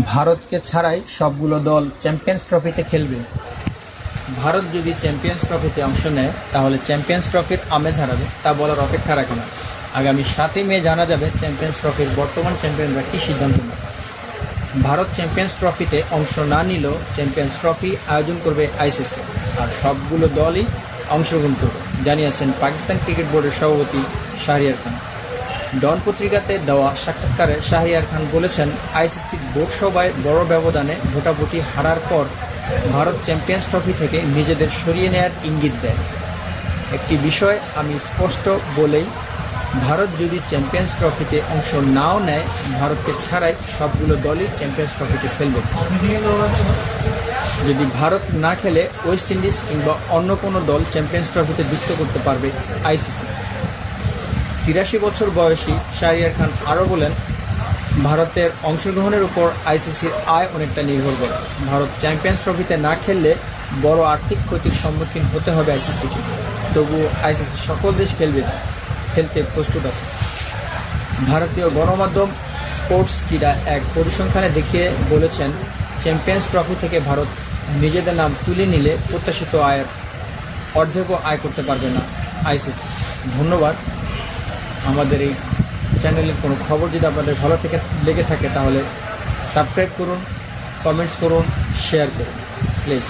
ভারতকে ছাড়াই সবগুলো দল চ্যাম্পিয়ন্স ট্রফিতে খেলবে। ভারত যদি চ্যাম্পিয়ন্স ট্রফিতে অংশ নেয়, তাহলে চ্যাম্পিয়ন্স ট্রফির আমেজ হারাবে, তা বলার অপেক্ষা রাখে না। আগামী সাতই মে জানা যাবে চ্যাম্পিয়ন্স ট্রফির বর্তমান চ্যাম্পিয়নরা কী সিদ্ধান্ত নেয় ভারত চ্যাম্পিয়ন্স ট্রফিতে অংশ না নিলেও চ্যাম্পিয়ন্স ট্রফি আয়োজন করবে আইসিসি, আর সবগুলো দলই অংশগ্রহণ করবে, জানিয়েছেন পাকিস্তান ক্রিকেট বোর্ডের সভাপতি শাহরিয়ার খান। ডন পত্রিকাতে দেওয়া সাক্ষাৎকারে শাহরিয়ার খান বলেছেন আইসিসি বোর্ড সভায় বড় ব্যবধানে ভোটাভুটি হারার পর ভারত চ্যাম্পিয়ন্স ট্রফি থেকে নিজেদের সরিয়ে নেয়ার ইঙ্গিত দেয়। একটি বিষয় আমি স্পষ্ট বলেই, ভারত যদি চ্যাম্পিয়ন্স ট্রফিতে অংশ নাও নেয়, ভারতকে ছাড়াই সবগুলো দলই চ্যাম্পিয়ন্স ট্রফিতে খেলবে। যদি ভারত না খেলে, ওয়েস্ট ইন্ডিজ কিংবা অন্য কোনো দল চ্যাম্পিয়ন্স ট্রফিতে যুক্ত করতে পারবে আইসিসি। তিরাশি বছর বয়সী শাহরিয়ার খান আরও বলেন, ভারতের অংশগ্রহণের উপর আইসিসির আয় অনেকটা নির্ভর করে। ভারত চ্যাম্পিয়ন্স ট্রফিতে না খেললে বড় আর্থিক ক্ষতির সম্মুখীন হতে হবে আইসিসিকে। তবুও আইসিসি সকল দেশ খেলবে, খেলতে প্রস্তুত আছে। ভারতীয় গণমাধ্যম স্পোর্টস ক্রীড়া এক পরিসংখ্যানে দেখিয়ে বলেছেন, চ্যাম্পিয়ন্স ট্রফি থেকে ভারত নিজেদের নাম তুলে নিলে প্রত্যাশিত আয়ের অর্ধেকও আয় করতে পারবে না আইসিসি। ধন্যবাদ। আমাদের এই চ্যানেলের কোনো খবর যদি আপনাদের ভালো থেকে লেগে থাকে, তাহলে সাবস্ক্রাইব করুন, কমেন্টস করুন, শেয়ার করুন, প্লিজ।